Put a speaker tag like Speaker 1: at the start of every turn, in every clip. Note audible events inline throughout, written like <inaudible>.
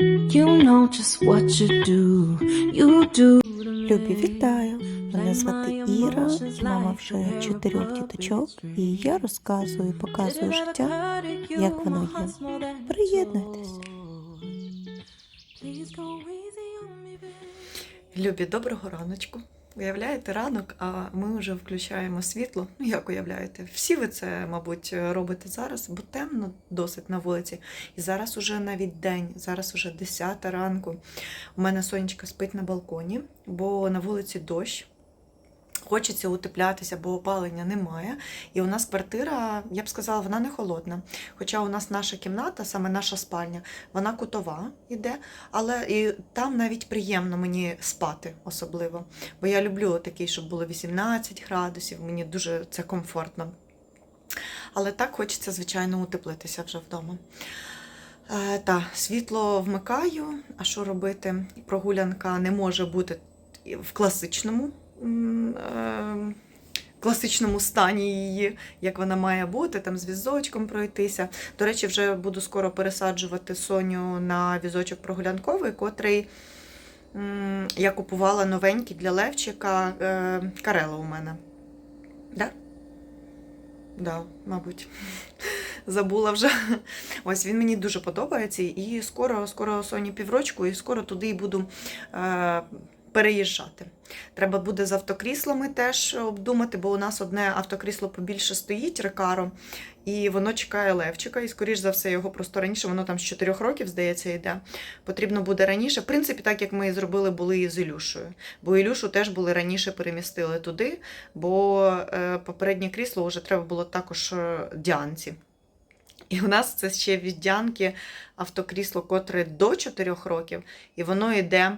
Speaker 1: You know just what you do. You do.
Speaker 2: Любі, вітаю! Мене звати Іра, мама вже чотирьох діточок, і я розказую, показую життя, як воно є. Приєднуйтесь.
Speaker 3: Любі, доброго раночку. Уявляєте ранок, а ми вже включаємо світло. Ну, як уявляєте? Всі ви це, мабуть, робите зараз, бо темно досить на вулиці. І зараз уже навіть день, зараз уже 10 ранку. У мене сонечка спить на балконі, бо на вулиці дощ. Хочеться утеплятися, бо опалення немає. І у нас квартира, я б сказала, вона не холодна. Хоча у нас наша кімната, саме наша спальня, вона кутова іде, але і там навіть приємно мені спати особливо. Бо я люблю такий, щоб було 18 градусів, мені дуже це комфортно. Але так хочеться, звичайно, утеплитися вже вдома. Е, та, світло вмикаю, а що робити? Прогулянка не може бути в класичному. М, е, Класичному стані її, як вона має бути, там з візочком пройтися. До речі, вже буду скоро пересаджувати Соню на візочок прогулянковий, котрий я купувала новенький для Левчика е, Карела у мене. Да? Да, мабуть. <laughs> Забула вже. Ось він мені дуже подобається. І скоро, скоро Соні піврочку, і скоро туди буду е, переїжджати. Треба буде з автокріслами теж обдумати, бо у нас одне автокрісло побільше стоїть рекаро, і воно чекає Левчика, і, скоріш за все, його просто раніше, воно там з 4 років, здається, йде. Потрібно буде раніше. В принципі, так як ми і зробили, були і з Ілюшою. Бо Ілюшу теж були раніше перемістили туди, бо е, попереднє крісло вже треба було також е, Діанці. І у нас це ще від Діанки автокрісло, котре до 4 років, і воно йде.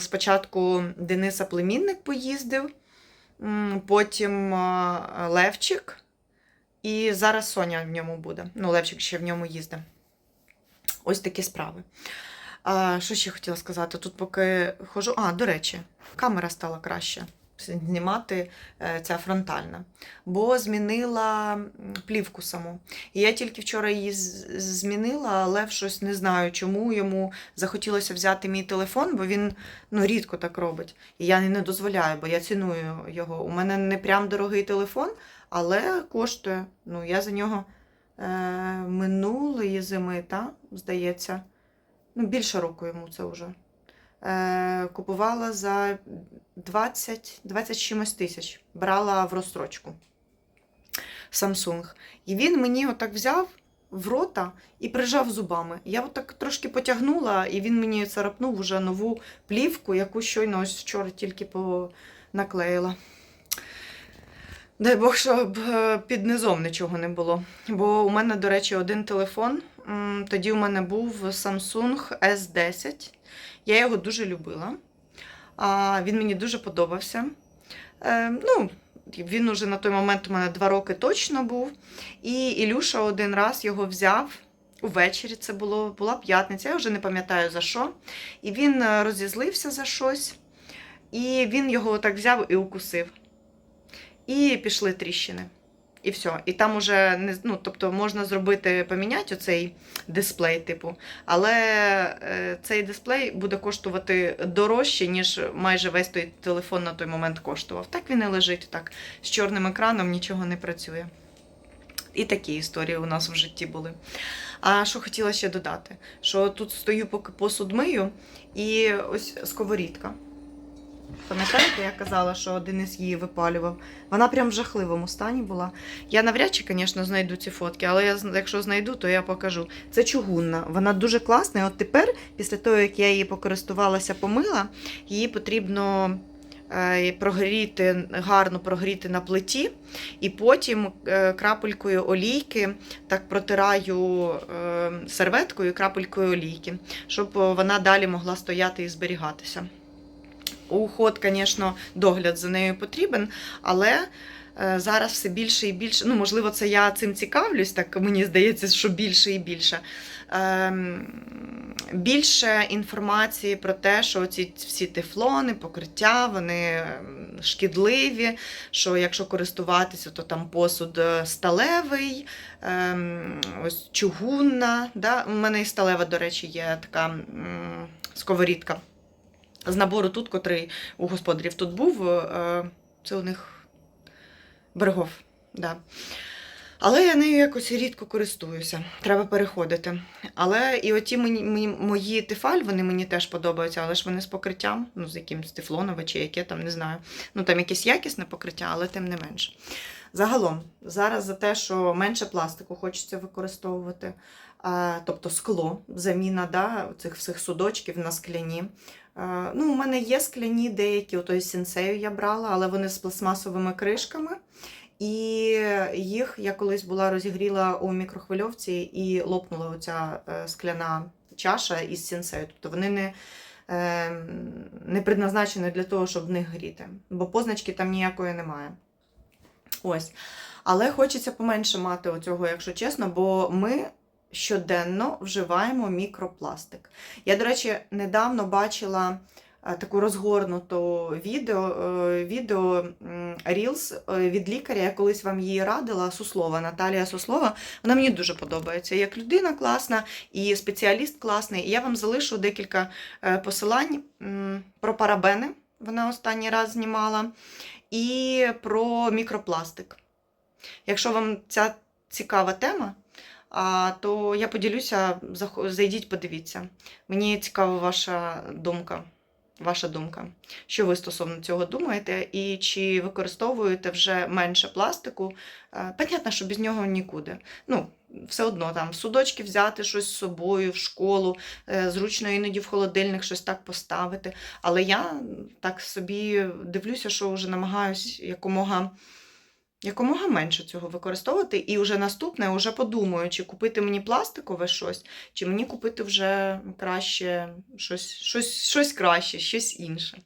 Speaker 3: Спочатку Дениса племінник поїздив, потім Левчик, і зараз Соня в ньому буде. Ну, Левчик ще в ньому їздить. Ось такі справи. А, що ще хотіла сказати? Тут поки хожу. А, до речі, камера стала краще знімати е, ця фронтальна, бо змінила плівку саму. І я тільки вчора її змінила, але щось не знаю, чому йому захотілося взяти мій телефон, бо він ну, рідко так робить. І я не дозволяю, бо я ціную його. У мене не прям дорогий телефон, але коштує. Ну, я за нього е, минулої зими, та, здається. Ну, більше року йому це вже. Е, купувала за 20, 20 чимось тисяч. Брала в розстрочку. Samsung. І він мені отак взяв в рота і прижав зубами. Я отак трошки потягнула, і він мені царапнув уже нову плівку, яку щойно ось вчора тільки наклеїла. Дай Бог, щоб е, під низом нічого не було. Бо у мене, до речі, один телефон. Тоді у мене був Samsung S10. Я його дуже любила. Він мені дуже подобався. Е, ну, він уже на той момент у мене два роки точно був. І Ілюша один раз його взяв. Увечері це було, була п'ятниця, я вже не пам'ятаю за що. І він е, розізлився за щось. І він його так взяв і укусив. І пішли тріщини. І все. І там уже не ну, тобто можна зробити, поміняти оцей дисплей, типу, але е, цей дисплей буде коштувати дорожче, ніж майже весь той телефон на той момент коштував. Так він і лежить, так, з чорним екраном нічого не працює. І такі історії у нас в житті були. А що хотіла ще додати? Що тут стою, поки посуд мию, і ось сковорідка. Пам'ятаєте, я казала, що Денис її випалював. Вона прям в жахливому стані була. Я навряд чи, звісно, знайду ці фотки, але я, якщо знайду, то я покажу. Це чугунна. Вона дуже класна. І от тепер, після того, як я її покористувалася, помила, її потрібно е, прогріти, гарно прогріти на плиті, і потім е, крапелькою олійки так протираю е, серветкою крапелькою олійки, щоб вона далі могла стояти і зберігатися. Уход, звісно, догляд за нею потрібен, але е, зараз все більше і більше. Ну, можливо, це я цим цікавлюсь, так мені здається, що більше і більше. Ем, більше інформації про те, що ці всі тефлони, покриття, вони ем, шкідливі, що якщо користуватися, то там посуд е, сталевий, ем, ось чугунна. Да? У мене і сталева, до речі, є така сковорідка з набору тут, котрий у господарів тут був. е, Це у них берегов. Да. Але я нею якось рідко користуюся. Треба переходити. Але і оті мені, мої тефаль, вони мені теж подобаються, але ж вони з покриттям, ну, з якимось тефлонове чи яке там, не знаю. Ну, там якесь якісне покриття, але тим не менше. Загалом, зараз за те, що менше пластику хочеться використовувати, тобто скло, заміна да, цих всіх судочків на скляні. Ну, у мене є скляні деякі, ото із я брала, але вони з пластмасовими кришками. І їх я колись була розігріла у мікрохвильовці і лопнула оця е, скляна чаша із сінсею. Тобто вони не, е, не предназначені для того, щоб в них гріти, бо позначки там ніякої немає. Ось. Але хочеться поменше мати оцього, якщо чесно, бо ми щоденно вживаємо мікропластик. Я, до речі, недавно бачила е, таку розгорнуту відео, е, відео Reels е, від лікаря. Я колись вам її радила, Суслова, Наталія Суслова. Вона мені дуже подобається. Як людина класна і спеціаліст класний. Я вам залишу декілька посилань про парабени. Вона останній раз знімала, і про мікропластик. Якщо вам ця цікава тема, то я поділюся, зайдіть, подивіться. Мені цікава ваша думка. Ваша думка, що ви стосовно цього думаєте, і чи використовуєте вже менше пластику? Е, Понятно, що без нього нікуди. Ну, все одно там в судочки взяти щось з собою в школу, е, зручно іноді в холодильник щось так поставити. Але я так собі дивлюся, що вже намагаюсь якомога якомога менше цього використовувати. І вже наступне, вже подумаю, чи купити мені пластикове щось, чи мені купити вже краще щось, щось, щось краще, щось інше.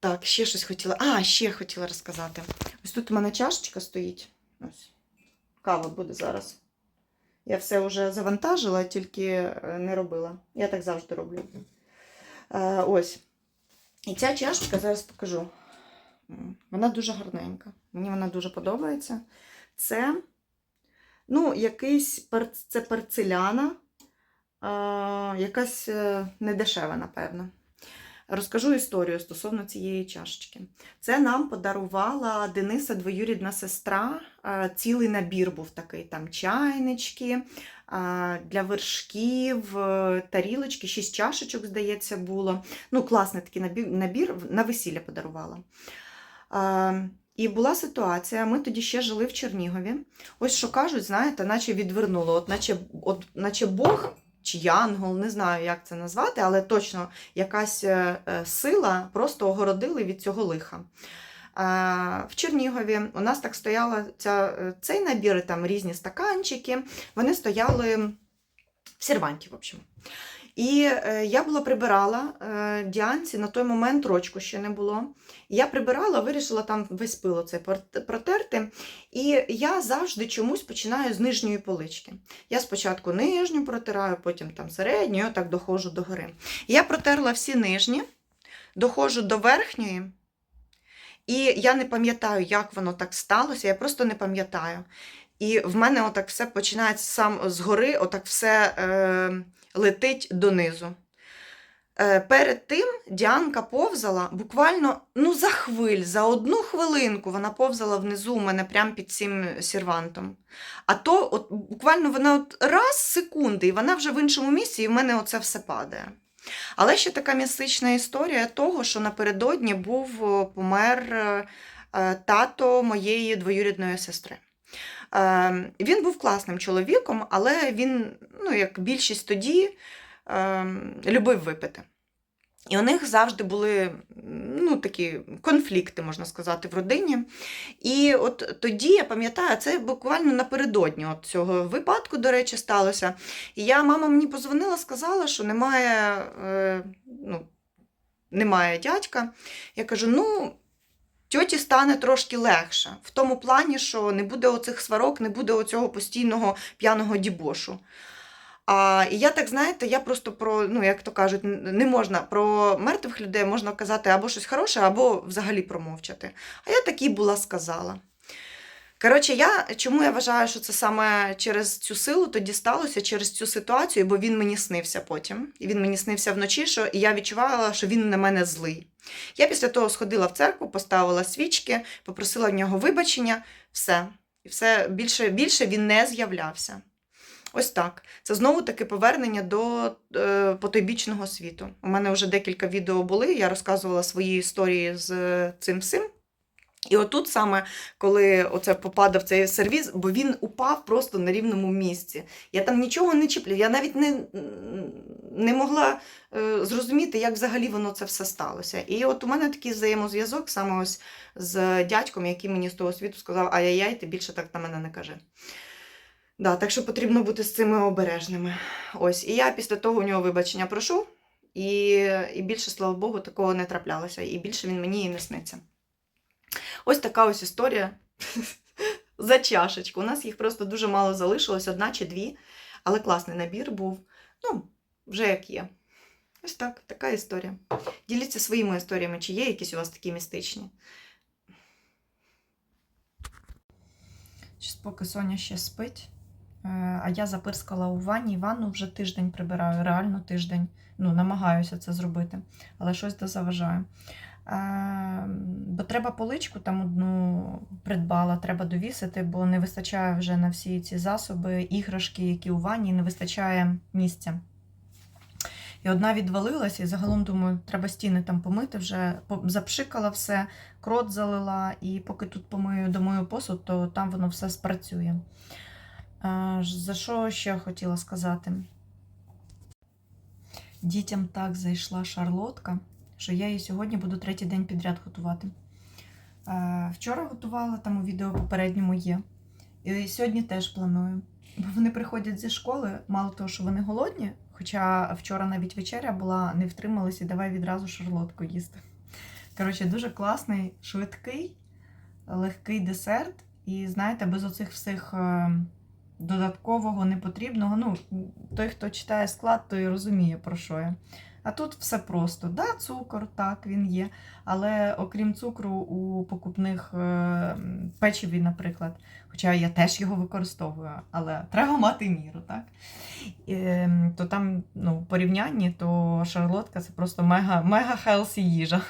Speaker 3: Так, ще щось хотіла. А, ще хотіла розказати. Ось тут у мене чашечка стоїть. Ось. Кава буде зараз. Я все вже завантажила, тільки е, не робила. Я так завжди роблю. Е, ось. І ця чашечка зараз покажу. Вона дуже гарненька. Мені вона дуже подобається. Це, ну, якийсь пер... це перцеляна, а, якась е, недешева, напевно. Розкажу історію стосовно цієї чашечки. Це нам подарувала Дениса двоюрідна сестра. Е, Цілий набір був такий: там чайнички е, для вершків, е, тарілочки, шість чашечок, здається, було. Ну, класний такий набір на весілля подарувала. І була ситуація, ми тоді ще жили в Чернігові. Ось що кажуть, знаєте, наче відвернуло, от наче, от, наче Бог чи янгол, не знаю, як це назвати, але точно якась е, е, сила просто огородили від цього лиха. В Чернігові у нас так стояла ця, е, цей набір, там різні стаканчики, вони стояли в серванті, в общем. І е, я була прибирала е, Діанці на той момент рочку ще не було. Я прибирала, вирішила там весь пил оцей пор- протерти. І я завжди чомусь починаю з нижньої полички. Я спочатку нижню протираю, потім там середню, і отак доходжу до гори. Я протерла всі нижні, доходжу до верхньої. І я не пам'ятаю, як воно так сталося, я просто не пам'ятаю. І в мене отак все починається сам згори, отак все е, летить донизу. Е, перед тим Діанка повзала буквально ну, за хвиль, за одну хвилинку вона повзала внизу у мене прямо під цим сервантом. А то от, буквально вона от раз секунди, і вона вже в іншому місці, і в мене оце все падає. Але ще така містична історія того, що напередодні був помер е, е, тато моєї двоюрідної сестри. Е, Він був класним чоловіком, але він, ну, як більшість тоді, е, любив випити. І у них завжди були ну, такі конфлікти, можна сказати, в родині. І от тоді я пам'ятаю, це буквально напередодні от цього випадку, до речі, сталося. І я, мама мені позвонила, сказала, що немає, е, ну, немає дядька. Я кажу: ну. Тьоті стане трошки легше, в тому плані, що не буде оцих сварок, не буде оцього постійного п'яного дібошу. А і я так, знаєте, я просто про, ну як то кажуть, не можна про мертвих людей можна казати або щось хороше, або взагалі промовчати. А я такі була сказала. Коротше, я чому я вважаю, що це саме через цю силу тоді сталося, через цю ситуацію, бо він мені снився потім. І він мені снився вночі, що і я відчувала, що він на мене злий. Я після того сходила в церкву, поставила свічки, попросила в нього вибачення, все. І все більше, більше він не з'являвся. Ось так. Це знову таки повернення до е, потойбічного світу. У мене вже декілька відео були, я розказувала свої історії з е, цим всім. І отут саме, коли оце попадав цей сервіз, бо він упав просто на рівному місці. Я там нічого не чіпляю, я навіть не, не могла е, зрозуміти, як взагалі воно це все сталося. І от у мене такий взаємозв'язок саме ось з дядьком, який мені з того світу сказав, ай-яй-яй, ти більше так на мене не кажи. Да, так що потрібно бути з цими обережними. Ось, і я після того у нього вибачення прошу, і, і більше, слава Богу, такого не траплялося, і більше він мені і не сниться. Ось така ось історія <laughs> за чашечку. У нас їх просто дуже мало залишилось, одна чи дві, але класний набір був. Ну, вже як є. Ось так, така історія. Діліться своїми історіями, чи є якісь у вас такі містичні. Щас поки Соня ще спить, е, а я запирскала у ванні, ванну вже тиждень прибираю, реально тиждень. Ну, намагаюся це зробити, але щось дозаважаю. Е, Бо треба поличку там одну придбала, треба довісити, бо не вистачає вже на всі ці засоби, іграшки, які у ванні, не вистачає місця. І одна відвалилася, і загалом думаю, треба стіни там помити вже. Запшикала все, крот залила, і поки тут помию домою посуд, то там воно все спрацює. А, за що ще хотіла сказати? Дітям так зайшла шарлотка, що я її сьогодні буду третій день підряд готувати. Вчора готувала, там у відео попередньому є. І сьогодні теж планую. Бо вони приходять зі школи, мало того, що вони голодні, хоча вчора навіть вечеря була, не втрималися, і давай відразу шарлотку їсти. Коротше, дуже класний, швидкий, легкий десерт. І знаєте, без оцих всіх е, додаткового непотрібного. Ну, той, хто читає склад, той розуміє, про що я. А тут все просто. Да, цукор, так, він є. Але окрім цукру, у покупних е, печиві, наприклад, хоча я теж його використовую, але треба мати міру, так? Е, то там, ну, в порівнянні, то шарлотка це просто мега, мега хелсі їжа.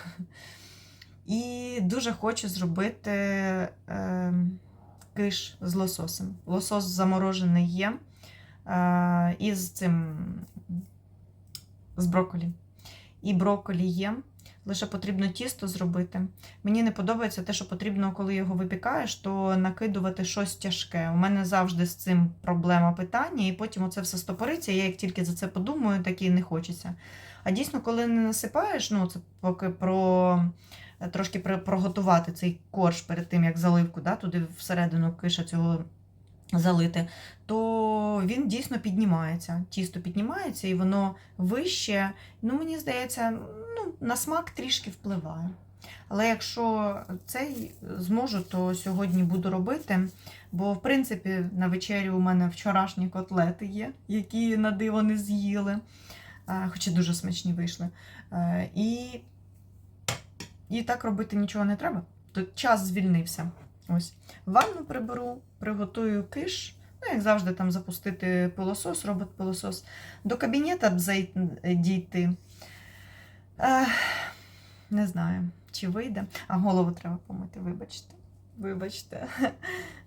Speaker 3: І дуже хочу зробити е, киш з лососем. Лосос заморожений є е, із цим з брокколі. І брокколі є. Лише потрібно тісто зробити. Мені не подобається те, що потрібно, коли його випікаєш, то накидувати щось тяжке. У мене завжди з цим проблема питання, і потім оце все стопориться. Я як тільки за це подумаю, так і не хочеться. А дійсно, коли не насипаєш, ну це поки про трошки про- проготувати цей корж перед тим, як заливку, да, туди всередину киша цього залити, то він дійсно піднімається. Тісто піднімається і воно вище. Ну, мені здається, ну, на смак трішки впливає. Але якщо цей зможу, то сьогодні буду робити. Бо, в принципі, на вечері у мене вчорашні котлети є, які на диво не з'їли, хоча дуже смачні вийшли. Е, І, і так робити нічого не треба. Тут час звільнився. Ось. Ванну приберу, приготую киш. Ну, як завжди, там запустити пилосос, робот-пилосос. До кабінета дійти. Ех, не знаю, чи вийде. А голову треба помити, вибачте. Вибачте. <laughs>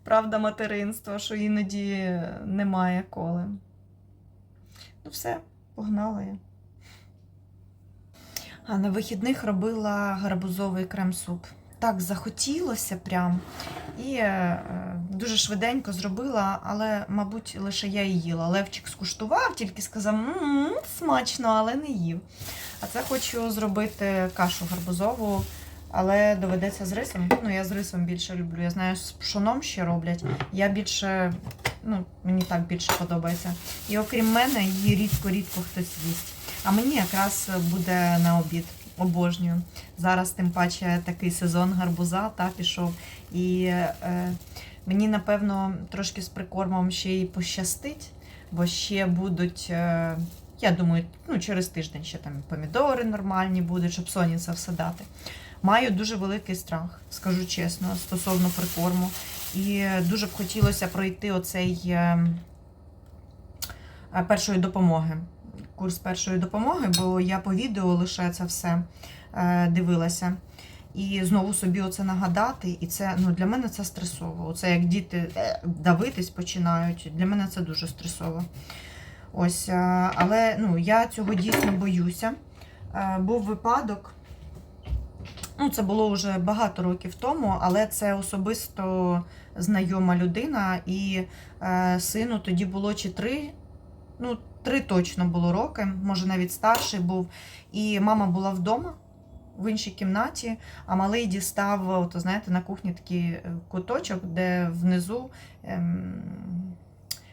Speaker 3: Правда материнства, що іноді немає коли. Ну, все, погнала я. А на вихідних робила гарбузовий крем-суп. Так захотілося прям. І е, дуже швиденько зробила, але, мабуть, лише я і їла. Левчик скуштував, тільки сказав, «М, смачно, але не їв. А це хочу зробити кашу гарбузову, але доведеться з рисом. Ну, я з рисом більше люблю. Я знаю, з пшоном ще роблять. Я більше, ну, мені так більше подобається. І окрім мене, її рідко-рідко хтось їсть. А мені якраз буде на обід. Обожнюю. Зараз, тим паче, такий сезон гарбуза та пішов. І е, мені, напевно, трошки з прикормом ще й пощастить, бо ще будуть, е, я думаю, ну, через тиждень ще там помідори нормальні будуть, щоб соняця все дати. Маю дуже великий страх, скажу чесно, стосовно прикорму. І дуже б хотілося пройти оцей е, е, першої допомоги. Курс першої допомоги, бо я по відео лише це все е, дивилася. І знову собі оце нагадати, і це ну, для мене це стресово. Оце як діти е, давитись починають. Для мене це дуже стресово. Ось, е, але ну, я цього дійсно боюся. Був випадок. Ну, це було вже багато років тому, але це особисто знайома людина, і сину тоді було чи три, ну, три точно було роки, може навіть старший був. І мама була вдома в іншій кімнаті, а малий дістав, от, знаєте, на кухні такий е, куточок, де внизу. Ем,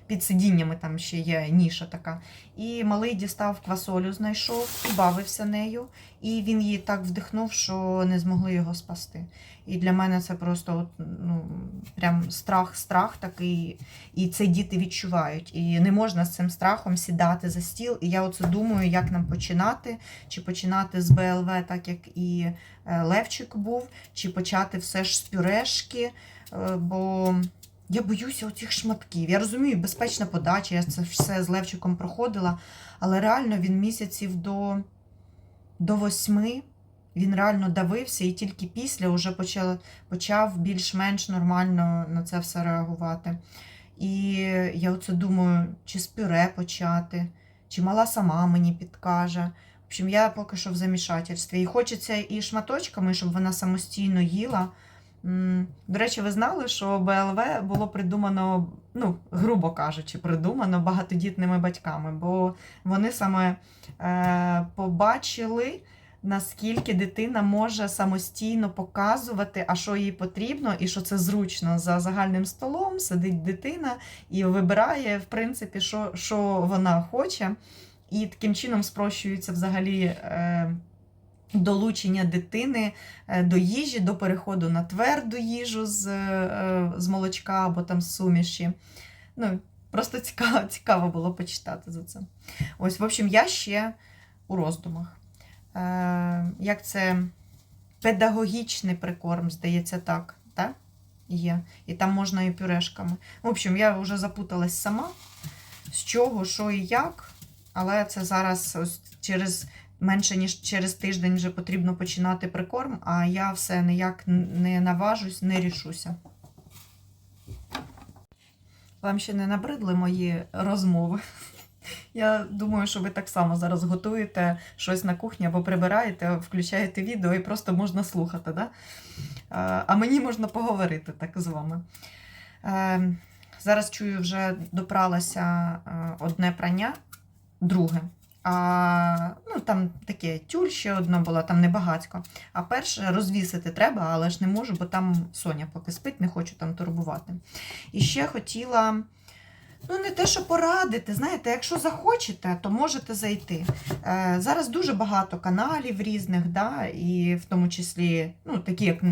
Speaker 3: під сидіннями там ще є ніша така. І малий дістав квасолю, знайшов і бавився нею. І він її так вдихнув, що не змогли його спасти. І для мене це просто от, ну, прям страх, страх такий. І це діти відчувають. І не можна з цим страхом сідати за стіл. І я оце думаю, як нам починати, чи починати з БЛВ, так як і е, Левчик був, чи почати все ж з пюрешки. е, Бо я боюся оцих шматків. Я розумію, безпечна подача, я це все з Левчиком проходила, але реально він місяців до, до восьми. Він реально давився і тільки після вже почав, почав більш-менш нормально на це все реагувати. І я оце думаю, чи з пюре почати, чи мала сама мені підкаже. В общем, я поки що в замішательстві. І хочеться і шматочками, щоб вона самостійно їла. До речі, ви знали, що БЛВ було придумано, ну, грубо кажучи, придумано багатодітними батьками, бо вони саме е, побачили, наскільки дитина може самостійно показувати, а що їй потрібно, і що це зручно за загальним столом, сидить дитина і вибирає, в принципі, що, що вона хоче. І таким чином спрощується взагалі. Е, долучення дитини е, до їжі, до переходу на тверду їжу з, е, з молочка або там з суміші. Ну, просто цікаво, <laughs> цікаво було почитати за це. Ось, в общем, я ще у роздумах. Е, як це педагогічний прикорм, здається, так. так? Є. І там можна і пюрешками. В общем, я вже запуталась сама, з чого, що і як. Але це зараз ось через менше ніж через тиждень вже потрібно починати прикорм, а я все ніяк не наважусь, не рішуся. Вам ще не набридли мої розмови. <laughs> Я думаю, що ви так само зараз готуєте щось на кухні або прибираєте, включаєте відео і просто можна слухати. Да? А мені можна поговорити так з вами. Е, Зараз чую, вже допралося е, одне прання, друге. А, ну, Там таке тюль ще одна була, там небагацько. А перше розвісити треба, але ж не можу, бо там Соня поки спить, не хочу там турбувати. І ще хотіла, ну, не те, що порадити, знаєте, якщо захочете, то можете зайти. Е, Зараз дуже багато каналів різних, да, і в тому числі ну, такі, як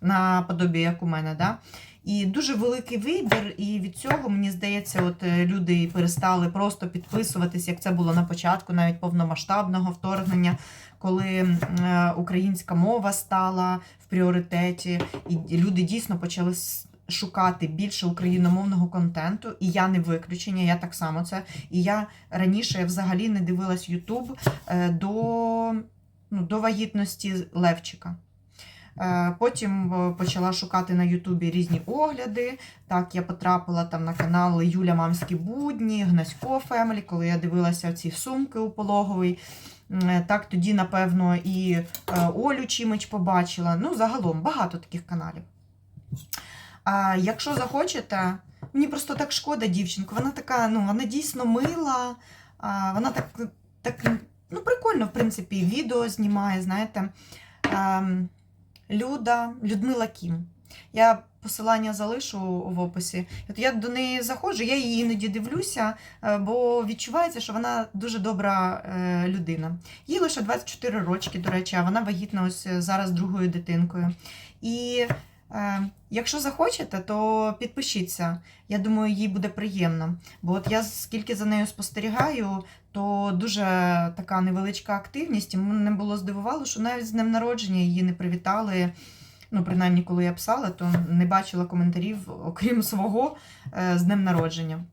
Speaker 3: наподобі, як у мене. Да, і дуже великий вибір, і від цього, мені здається, от е, люди перестали просто підписуватись, як це було на початку, навіть повномасштабного вторгнення, коли е, українська мова стала в пріоритеті, і люди дійсно почали шукати більше україномовного контенту. І я не виключення, я так само це. І я раніше взагалі не дивилась Ютуб е, до, ну, до вагітності Левчика. Потім почала шукати на Ютубі різні огляди. Так, я потрапила там на канал Юля Мамські будні, Гнасько Фемелі, коли я дивилася ці сумки у пологовий. Так, тоді, напевно, і е, Олю Чимич побачила. Ну, загалом багато таких каналів. А якщо захочете, мені просто так шкода дівчинку. Вона така, ну, вона дійсно мила, вона так, так ну, прикольно, в принципі, відео знімає, знаєте. Люда, Людмила Кім. Я посилання залишу в описі. От я до неї заходжу, я її іноді дивлюся, е, бо відчувається, що вона дуже добра е, людина. Їй лише 24 рочки, до речі, а вона вагітна ось зараз другою дитинкою. І Е, Якщо захочете, то підпишіться. Я думаю, їй буде приємно. Бо от я скільки за нею спостерігаю, то дуже така невеличка активність. І мене було здивувало, що навіть з днем народження її не привітали. Ну, принаймні, коли я писала, то не бачила коментарів, окрім свого, е, з днем народження.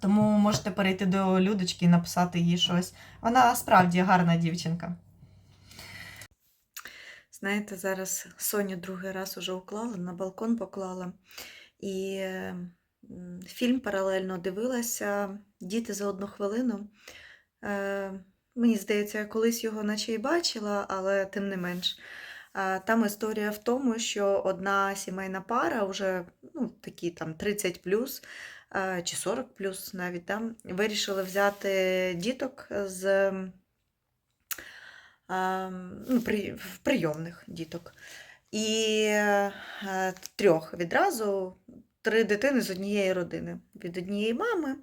Speaker 3: Тому можете перейти до Людочки і написати їй щось. Вона справді гарна дівчинка. Знаєте, зараз Соню другий раз уже уклала, на балкон поклала. І фільм паралельно дивилася Діти за одну хвилину. Е, Мені здається, я колись його наче і бачила, але тим не менш. Там історія в тому, що одна сімейна пара, вже ну, такі там 30 плюс, е, чи 40 плюс навіть там, вирішили взяти діток з ну, прийомних діток. І е, трьох відразу три дитини з однієї родини. Від однієї мами.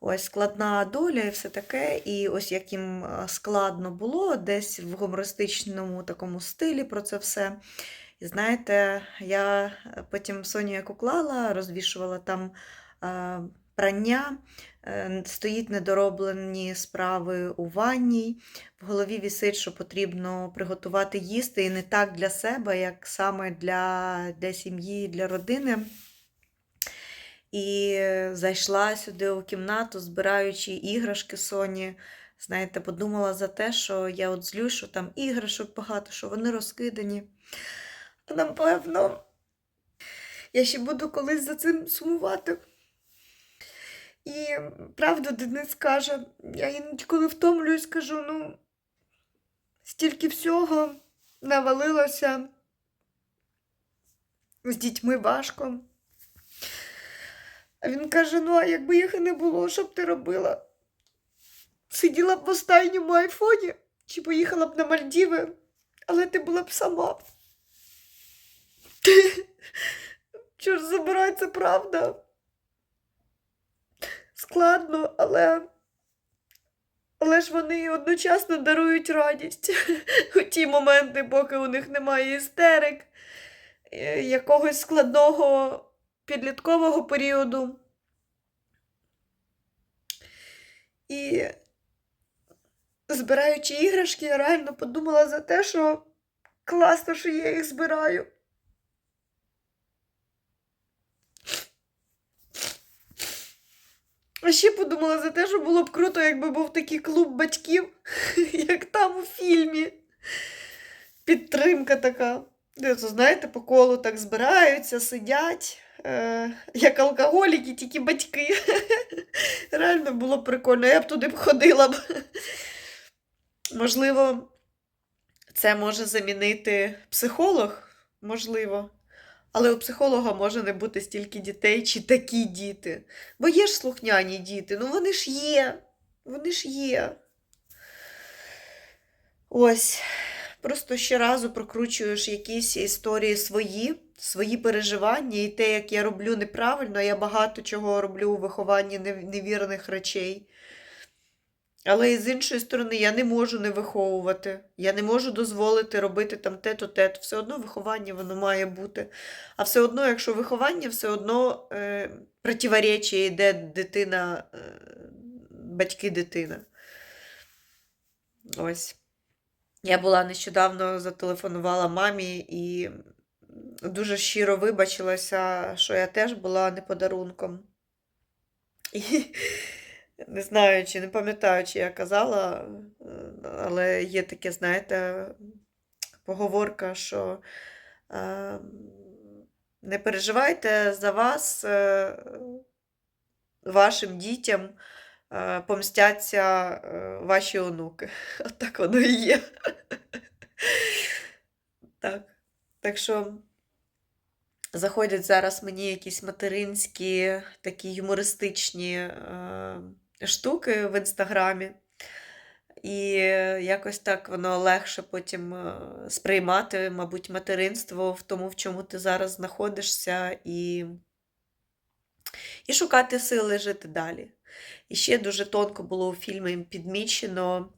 Speaker 3: Ось складна доля і все таке. І ось як їм е, складно було десь в гумористичному такому стилі про це все. І знаєте, я потім Соню як уклала, розвішувала там е, прання, е, стоїть недороблені справи у ванній. В голові вісить, що потрібно приготувати їсти, і не так для себе, як саме для, для сім'ї, для родини. І зайшла сюди у кімнату, збираючи іграшки Соні. Знаєте, подумала за те, що я от злюсь, що там іграшок багато, що вони розкидані. А напевно, я ще буду колись за цим сумувати. І правда, Денис каже, я іноді коли втомлююсь, кажу, ну, стільки всього навалилося. З дітьми важко. А він каже: ну, а якби їх і не було, що б ти робила? Сиділа б в останньому айфоні чи поїхала б на Мальдіви, але ти була б сама. <laughs> Чорт забирай, це правда. Складно, але. Але ж вони одночасно дарують радість <laughs> у ті моменти, поки у них немає істерик, е, якогось складного підліткового періоду. І збираючи іграшки, я реально подумала за те, що класно, що я їх збираю. А ще подумала за те, що було б круто, якби був такий клуб батьків, <laughs> як там у фільмі. Підтримка така. Де це, знаєте, по колу так збираються, сидять, е, як алкоголіки, тільки батьки. <laughs> Реально було прикольно, я б туди б ходила. Можливо, це може замінити психолог, можливо. Але у психолога може не бути стільки дітей чи такі діти. Бо є ж слухняні діти, ну вони ж є. Вони ж є. Ось. Просто щоразу прокручуєш якісь історії свої, свої переживання, і те, як я роблю неправильно, я багато чого роблю у вихованні нев- невірних речей. Але з іншої сторони, я не можу не виховувати. Я не можу дозволити робити там те-то, те-то. Все одно виховання воно має бути. А все одно, якщо виховання, все одно е, противоречие йде дитина, е, батьки дитина. Ось. Я була нещодавно зателефонувала мамі і дуже щиро вибачилася, що я теж була не подарунком. І не знаю, чи не пам'ятаю, чи я казала, але є таке, знаєте, поговорка, що е, не переживайте за вас, е, вашим дітям е, помстяться е, ваші онуки. <laughs> От так воно і є. Так. Так що заходять зараз мені якісь материнські, такі юмористичні е, штуки в інстаграмі. І якось так воно легше потім е, сприймати, мабуть, материнство в тому, в чому ти зараз знаходишся, і, і шукати сили жити далі. І ще дуже тонко було у фільмі підмічено,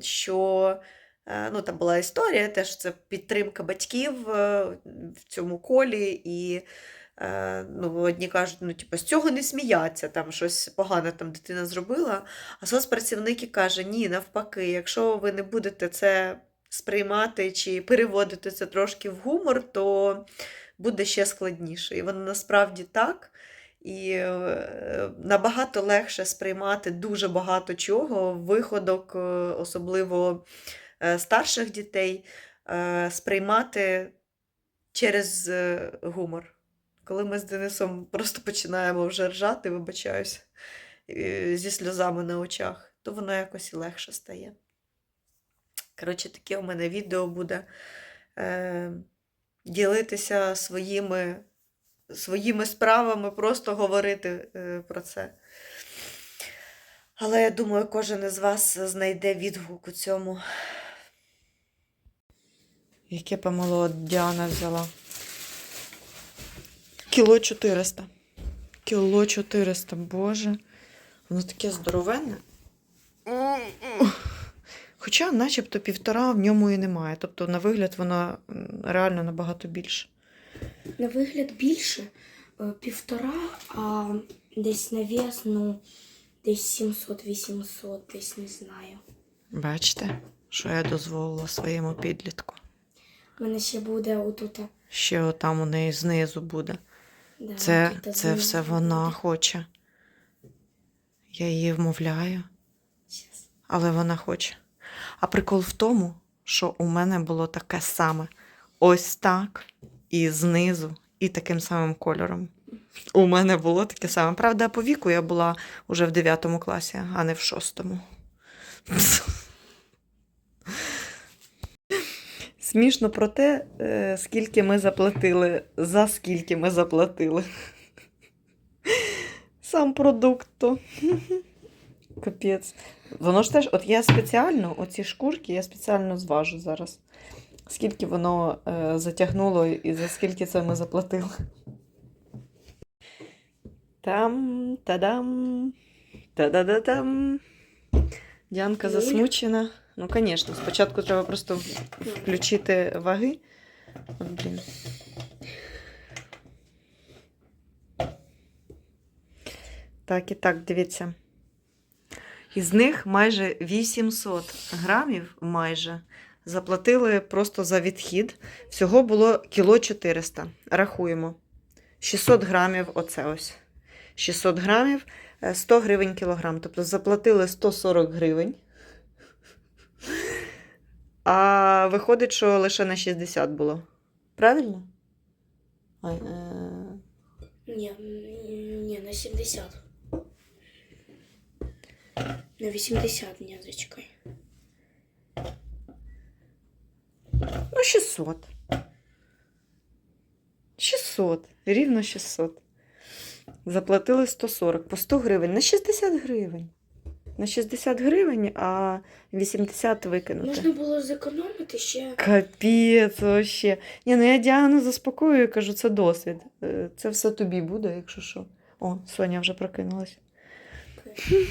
Speaker 3: що Е, Ну, там була історія, теж це підтримка батьків е, в цьому колі, і е, ну, одні кажуть, ну, типу, з цього не сміяться, там щось погане там дитина зробила. А соцпрацівники каже, ні, навпаки, якщо ви не будете це сприймати чи переводити це трошки в гумор, то буде ще складніше. І воно насправді так. І е, набагато легше сприймати дуже багато чого, виходок, е, особливо е, старших дітей, е, сприймати через е, гумор. Коли ми з Денисом просто починаємо вже ржати, вибачаюсь, е, зі сльозами на очах, то воно якось і легше стає. Коротше, таке у мене відео буде е, ділитися своїми, своїми справами, просто говорити е, про це. Але я думаю, кожен із вас знайде відгук у цьому. Яке помило Діана взяла? Кіло 400. Кіло 400, боже. Воно таке здоровенне. Хоча, начебто, півтора в ньому і немає. Тобто, на вигляд, воно реально набагато більше.
Speaker 4: На вигляд більше е, півтора, а десь на вес, ну, десь 700-800, десь не знаю.
Speaker 3: Бачите, що я дозволила своєму підлітку.
Speaker 4: У мене ще буде отут.
Speaker 3: Ще отам у неї знизу буде.
Speaker 4: Да,
Speaker 3: Це,
Speaker 4: отут
Speaker 3: це все вона хоче. Я її вмовляю, але вона хоче. А прикол в тому, що у мене було таке саме. Ось так, і знизу, і таким самим кольором. У мене було таке саме. Правда, по віку я була вже в 9 класі, а не в 6. Смішно про те, е, скільки ми заплатили, за скільки ми заплатили. Сам продукт то. Капець. Воно ж теж, от я спеціально, оці шкурки, я спеціально зважу зараз. Скільки воно е, затягнуло і за скільки це ми заплатили. Там, тадам, та-да-да-там. Діанка
Speaker 4: Ой.
Speaker 3: засмучена. Ну, звісно, спочатку треба просто включити ваги. От, блін. Так, і так, дивіться. Із них майже 800 грамів майже заплатили просто за відхід. Всього було кіло 400. Рахуємо. 600 грамів оце ось. 600 грамів, е, 100 гривень кілограм. Тобто заплатили 140 гривень. А виходить, що лише на 60 було. Правильно? Ой, е...
Speaker 4: Ні, ні, на 70. На 80, ні, зачекай.
Speaker 3: Ну, 600. 600. Рівно 600. Заплатили 140 по 100 гривень на 60 гривень. На 60 гривень, а 80 викинути.
Speaker 4: Можна було зекономити ще.
Speaker 3: Капець вообще. Ні, ну я Діану заспокоюю, кажу, це досвід. Е, Це все тобі буде, якщо що. О, Соня вже прокинулась.
Speaker 4: Окей.